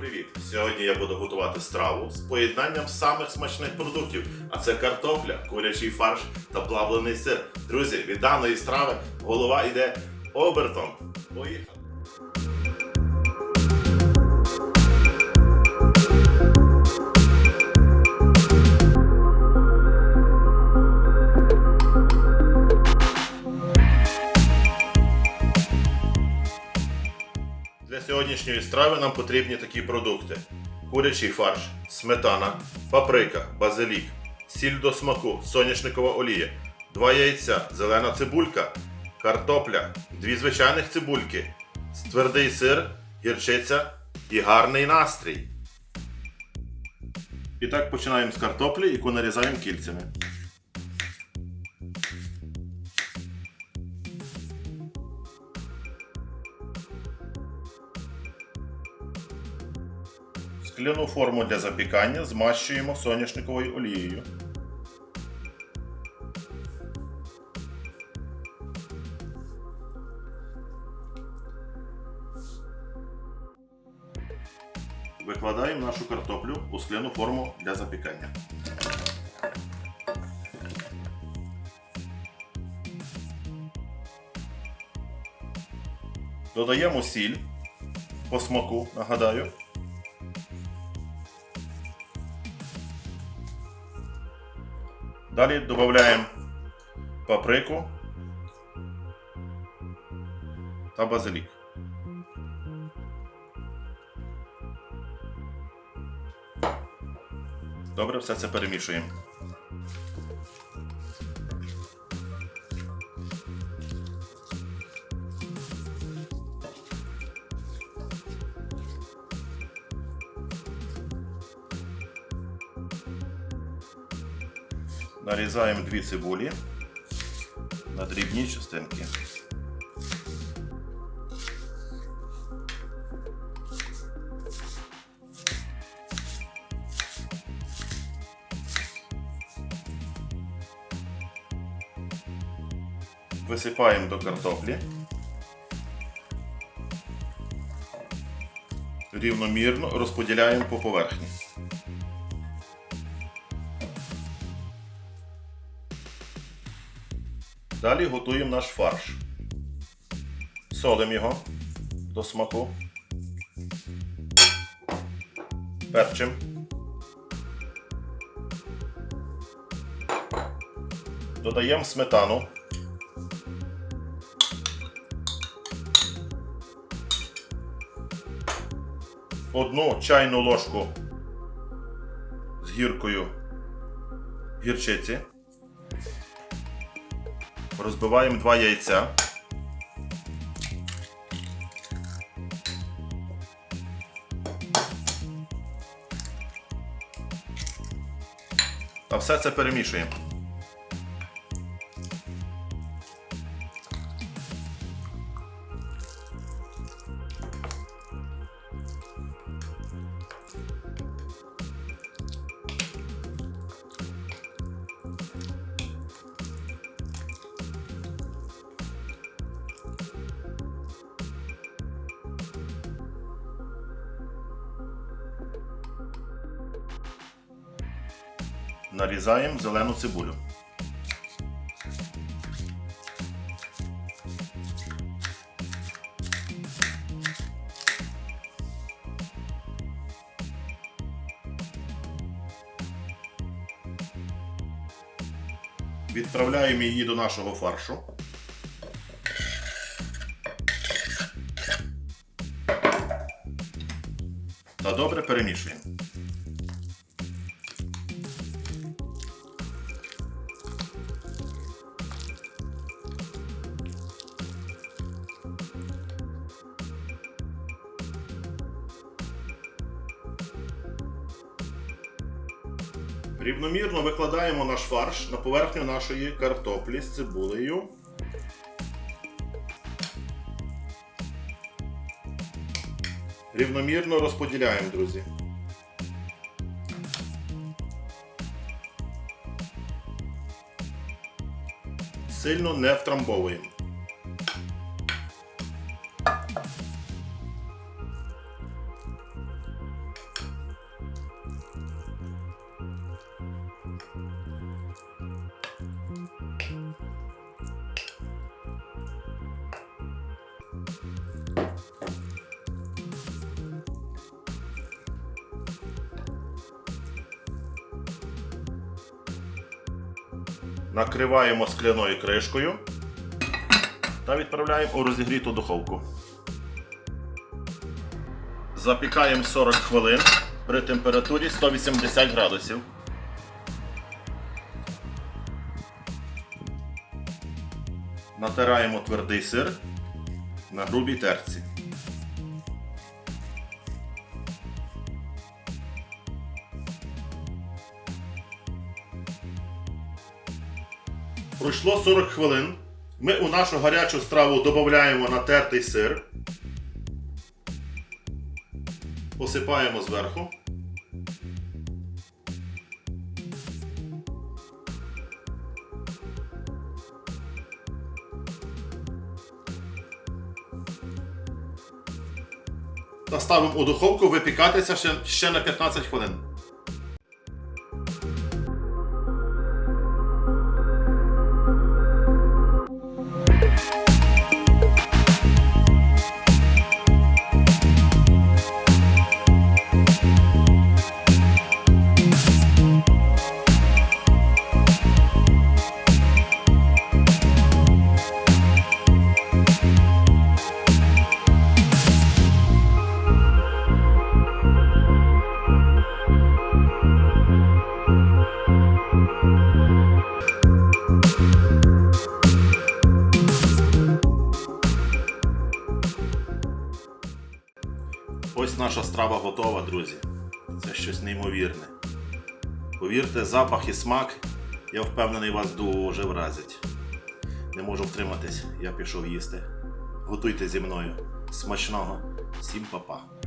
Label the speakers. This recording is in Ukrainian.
Speaker 1: привіт! Сьогодні я буду готувати страву з поєднанням самих смачних продуктів, а це картопля, курячий фарш та плавлений сир. Друзі, від даної страви голова йде обертом. Поїхали! Для сьогоднішньої страви нам потрібні такі продукти: курячий фарш, сметана, паприка, базилік, сіль до смаку, соняшникова олія, два яйця, зелена цибулька, картопля, дві звичайних цибульки, твердий сир, гірчиця і гарний настрій. І так починаємо з картоплі, яку нарізаємо кільцями. Скляну форму для запікання змащуємо соняшниковою олією. Викладаємо нашу картоплю у скляну форму для запікання. Додаємо сіль по смаку, нагадаю. Далі додаємо паприку та базилік. Добре, все це перемішуємо. Нарізаємо дві цибулі на дрібні частинки. Висипаємо до картоплі. Рівномірно розподіляємо по поверхні. Далі готуємо наш фарш. Солимо його до смаку. Перчим. Додаємо сметану. Одну чайну ложку з гіркою гірчиці. Розбиваємо два яйця. А все це перемішуємо. Нарізаємо зелену цибулю. Відправляємо її до нашого фаршу. Та добре перемішуємо. Рівномірно викладаємо наш фарш на поверхню нашої картоплі з цибулею. Рівномірно розподіляємо, друзі. Сильно не втрамбовуємо. Накриваємо скляною кришкою та відправляємо у розігріту духовку. Запікаємо 40 хвилин при температурі 180 градусів. Натираємо твердий сир на грубій терці. Пройшло 40 хвилин. Ми у нашу гарячу страву додаємо натертий сир. Посипаємо зверху. Та ставимо у духовку випікатися ще, ще на 15 хвилин. Наша страва готова, друзі. Це щось неймовірне. Повірте, запах і смак, я впевнений, вас дуже вразять. Не можу втриматись, я пішов їсти. Готуйте зі мною. Смачного. Всім па-па.